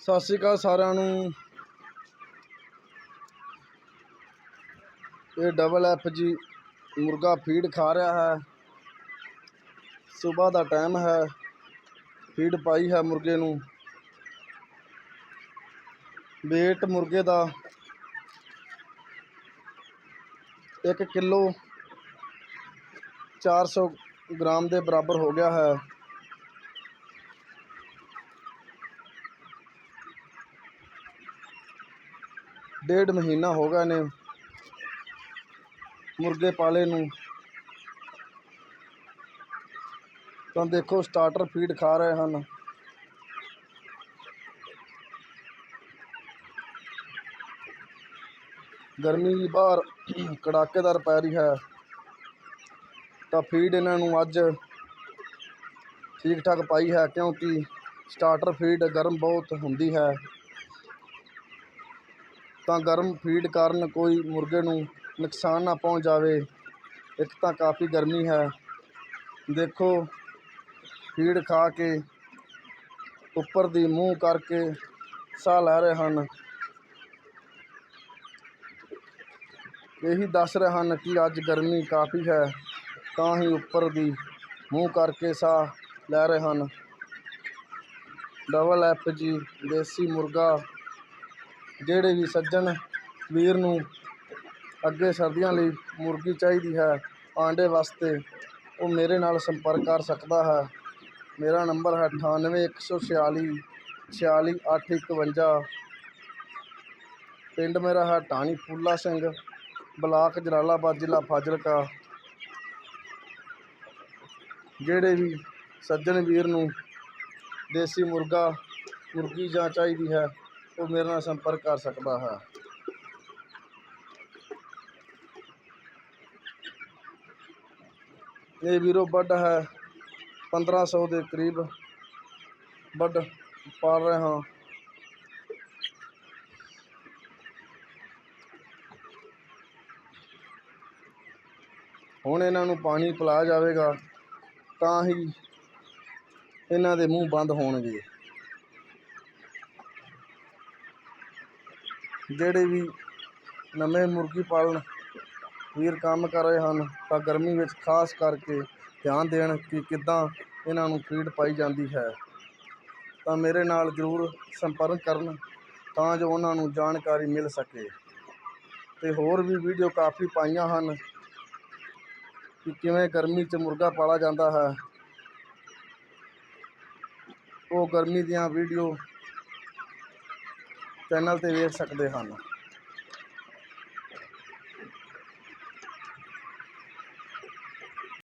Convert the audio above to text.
ਸਤਿ ਸ਼੍ਰੀ ਅਕਾਲ ਸਾਰਿਆਂ ਨੂੰ। ਇਹ ਡਬਲ ਐਫ ਜੀ ਮੁਰਗਾ ਫੀਡ ਖਾ ਰਿਹਾ ਹੈ। ਸਵੇਰ ਦਾ ਟਾਈਮ ਹੈ। ਫੀਡ ਪਾਈ ਹੈ ਮੁਰਗੇ ਨੂੰ। weight ਮੁਰਗੇ ਦਾ 1 ਕਿਲੋ 400 ਗ੍ਰਾਮ ਦੇ ਬਰਾਬਰ ਹੋ ਗਿਆ ਹੈ। ਡੇਢ ਮਹੀਨਾ ਹੋ ਗਿਆ ਨੇ ਮੁਰਗੇ ਪਾਲੇ ਨੂੰ। ਤਾਂ ਦੇਖੋ ਸਟਾਰਟਰ ਫੀਡ ਖਾ ਰਹੇ ਹਨ। ਗਰਮੀ ਵੀ ਬਾਹਰ ਕੜਾਕੇਦਾਰ ਪੈ ਰਹੀ ਹੈ। ਤਾਂ ਫੀਡ ਇਹਨਾਂ ਨੂੰ ਅੱਜ ਠੀਕ ਠਾਕ ਪਾਈ ਹੈ ਕਿਉਂਕਿ ਸਟਾਰਟਰ ਫੀਡ ਗਰਮ ਬਹੁਤ ਹੁੰਦੀ ਹੈ। ਤਾਂ ਗਰਮ ਫੀਡ ਕਾਰਨ ਕੋਈ ਮੁਰਗੇ ਨੂੰ ਨੁਕਸਾਨ ਨਾ ਪਹੁੰਚ ਜਾਵੇ। ਇੱਕ ਤਾਂ ਕਾਫੀ ਗਰਮੀ ਹੈ। ਦੇਖੋ, ਫੀਡ ਖਾ ਕੇ ਉੱਪਰ ਦੀ ਮੂੰਹ ਕਰਕੇ ਸਾਹ ਲੈ ਰਹੇ ਹਨ। ਇਹੀ ਦੱਸ ਰਹੇ ਹਨ ਕਿ ਅੱਜ ਗਰਮੀ ਕਾਫੀ ਹੈ, ਤਾਂ ਹੀ ਉੱਪਰ ਦੀ ਮੂੰਹ ਕਰਕੇ ਸਾਹ ਲੈ ਰਹੇ ਹਨ। ਡਬਲ ਐਫ ਜੀ ਦੇਸੀ ਮੁਰਗਾ ਜਿਹੜੇ ਵੀ ਸੱਜਣ ਵੀਰ ਨੂੰ ਅੱਗੇ ਸਰਦੀਆਂ ਲਈ ਮੁਰਗੀ ਚਾਹੀਦੀ ਹੈ ਆਂਡੇ ਵਾਸਤੇ ਉਹ ਮੇਰੇ ਨਾਲ ਸੰਪਰਕ ਕਰ ਸਕਦਾ ਹੈ। ਮੇਰਾ ਨੰਬਰ ਹੈ ਅਠਾਨਵੇਂ ਇੱਕ ਸੌ ਛਿਆਲੀ ਛਿਆਲੀ ਅੱਠ ਇਕਵੰਜਾ। ਪਿੰਡ ਮੇਰਾ ਹੈ ਟਾਣੀ ਫੂਲਾ ਸਿੰਘ, ਬਲਾਕ ਜਲਾਲਾਬਾਦ, ਜ਼ਿਲ੍ਹਾ ਫਾਜ਼ਿਲਕਾ। ਜਿਹੜੇ ਵੀ ਸੱਜਣ ਵੀਰ ਨੂੰ ਦੇਸੀ ਮੁਰਗਾ, ਮੁਰਗੀ ਜਾਂ ਚਾਹੀਦੀ ਹੈ ਉਹ ਮੇਰੇ ਨਾਲ ਸੰਪਰਕ ਕਰ ਸਕਦਾ ਹੈ। ਇਹ ਵੀਰੋ ਵੱਡ ਹੈ 1500 ਦੇ ਕਰੀਬ ਵੱਡ ਪਾਲ ਰਹੇ ਹਾਂ। ਹੁਣ ਇਹਨਾਂ ਨੂੰ ਪਾਣੀ ਪਿਲਾਇਆ ਜਾਵੇਗਾ, ਤਾਂ ਹੀ ਇਹਨਾਂ ਦੇ ਮੂੰਹ ਬੰਦ ਹੋਣਗੇ। ਜਿਹੜੇ ਵੀ ਨਵੇਂ ਮੁਰਗੀ ਪਾਲਣ ਵੀਰ ਕੰਮ ਕਰ ਰਹੇ ਹਨ, ਤਾਂ ਗਰਮੀ ਵਿੱਚ ਖਾਸ ਕਰਕੇ ਧਿਆਨ ਦੇਣ ਕਿ ਕਿੱਦਾਂ ਇਹਨਾਂ ਨੂੰ ਫੀਡ ਪਾਈ ਜਾਂਦੀ ਹੈ। ਤਾਂ ਮੇਰੇ ਨਾਲ ਜ਼ਰੂਰ ਸੰਪਰਕ ਕਰਨ ਤਾਂ ਜੋ ਉਹਨਾਂ ਨੂੰ ਜਾਣਕਾਰੀ ਮਿਲ ਸਕੇ। ਤੇ ਹੋਰ ਵੀ ਵੀਡੀਓ ਕਾਫੀ ਪਾਈਆਂ ਹਨ ਕਿ ਕਿਵੇਂ ਗਰਮੀ 'ਚ ਮੁਰਗਾ ਪਾਲਾ ਜਾਂਦਾ ਹੈ। ਉਹ ਗਰਮੀ ਦੀਆਂ ਵੀਡੀਓ ਚੈਨਲ ਤੇ ਵੇਖ ਸਕਦੇ ਹਨ।